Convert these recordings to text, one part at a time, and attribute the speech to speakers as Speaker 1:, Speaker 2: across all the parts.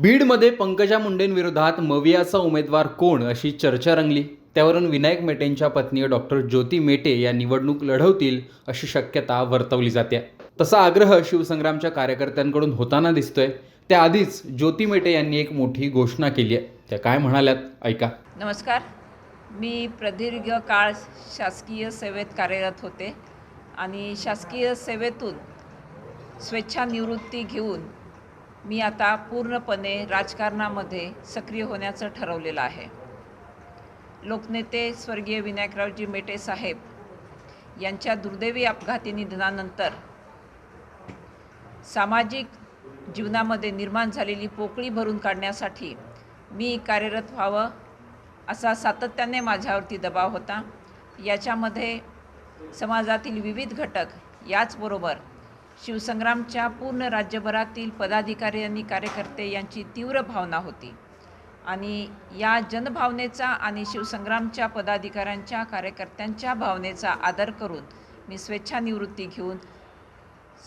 Speaker 1: बीडमध्ये पंकजा मुंडेंविरोधात मवियाचा उमेदवार कोण अशी चर्चा रंगली. त्यावरून विनायक मेटेंच्या पत्नी डॉक्टर ज्योती मेटे या निवडणूक लढवतील अशी शक्यता वर्तवली जाते. तसा आग्रह शिवसंग्रामच्या कार्यकर्त्यांकडून होताना दिसतोय. त्याआधीच ज्योती मेटे यांनी एक मोठी घोषणा केली आहे. त्या काय म्हणाल्यात? ऐका.
Speaker 2: नमस्कार. मी प्रदीर्घ काळ शासकीय सेवेत कार्यरत होते आणि शासकीय सेवेतून स्वेच्छानिवृत्ती घेऊन मी आता पूर्णपणे राजकारणामध्ये सक्रिय होण्याचं ठरवलेलं आहे. लोकनेते स्वर्गीय विनायकरावजी मेटे साहेब यांच्या दुर्दैवी अपघाती निधनानंतर सामाजिक जीवनामध्ये निर्माण झालेली पोकळी भरून काढण्यासाठी मी कार्यरत व्हावं असा सातत्याने माझ्यावरती दबाव होता. याच्यामध्ये समाजातील विविध घटक याचबरोबर शिवसंग्रामच्या पूर्ण राज्यभरातील पदाधिकारी आणि कार्यकर्ते यांची तीव्र भावना होती. आणि या जनभावनेचा आणि शिवसंग्रामच्या पदाधिकाऱ्यांच्या कार्यकर्त्यांच्या भावनेचा आदर करून मी स्वेच्छानिवृत्ती घेऊन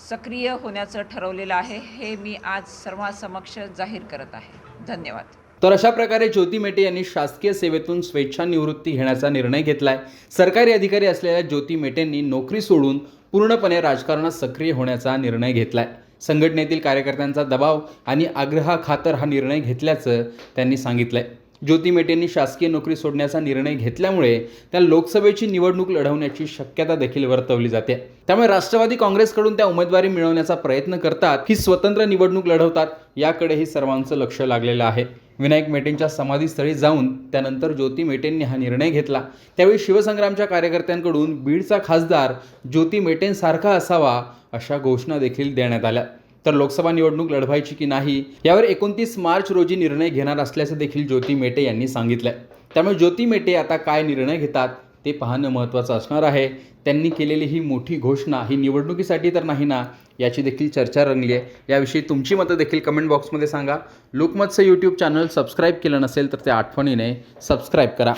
Speaker 2: सक्रिय होण्याचं ठरवलेलं आहे हे मी आज सर्वांसमक्ष जाहीर करत आहे. धन्यवाद.
Speaker 1: तर अशा प्रकारे ज्योती मेटे यांनी शासकीय सेवेतून स्वेच्छानिवृत्ती घेण्याचा निर्णय घेतला आहे सरकारी अधिकारी असलेल्या ज्योती मेटेंनी नोकरी सोडून पूर्णपणे राजकारणात सक्रिय होण्याचा निर्णय घेतलाय. संघटनेतील कार्यकर्त्यांचा दबाव आणि आग्रहाखातर हा निर्णय घेतल्याचं त्यांनी सांगितलंय. ज्योती मेटेंनी शासकीय नोकरी सोडण्याचा निर्णय घेतल्यामुळे त्या लोकसभेची निवडणूक लढवण्याची शक्यता देखील वर्तवली जाते. त्यामुळे राष्ट्रवादी काँग्रेसकडून त्या उमेदवारी मिळवण्याचा प्रयत्न करतात ही स्वतंत्र निवडणूक लढवतात याकडेही सर्वांचं लक्ष लागलेलं आहे. विनायक मेटेंच्या समाधीस्थळी जाऊन त्यानंतर ज्योती मेटेंनी हा निर्णय घेतला. त्यावेळी शिवसंग्रामच्या कार्यकर्त्यांकडून बीडचा खासदार ज्योती मेटेंसारखा असावा अशा घोषणा देखील देण्यात आल्या. तर लोकसभा निवडणूक लढवायची की नाही यावर एकोणतीस मार्च रोजी निर्णय घेणार असल्याचं देखील ज्योती मेटे यांनी सांगितलं त्यामुळे ज्योती मेटे आता काय निर्णय घेतात ते पाहणं महत्त्वाचं असणार आहे. त्यांनी केलेली ही मोठी घोषणा ही निवडणुकीसाठी तर नाही ना याची देखील चर्चा रंगली आहे. याविषयी तुमची मतं देखील कमेंट बॉक्समध्ये सांगा. लोकमतचं यूट्यूब चॅनल सबस्क्राईब केलं नसेल तर ते आठवणीने सबस्क्राईब करा.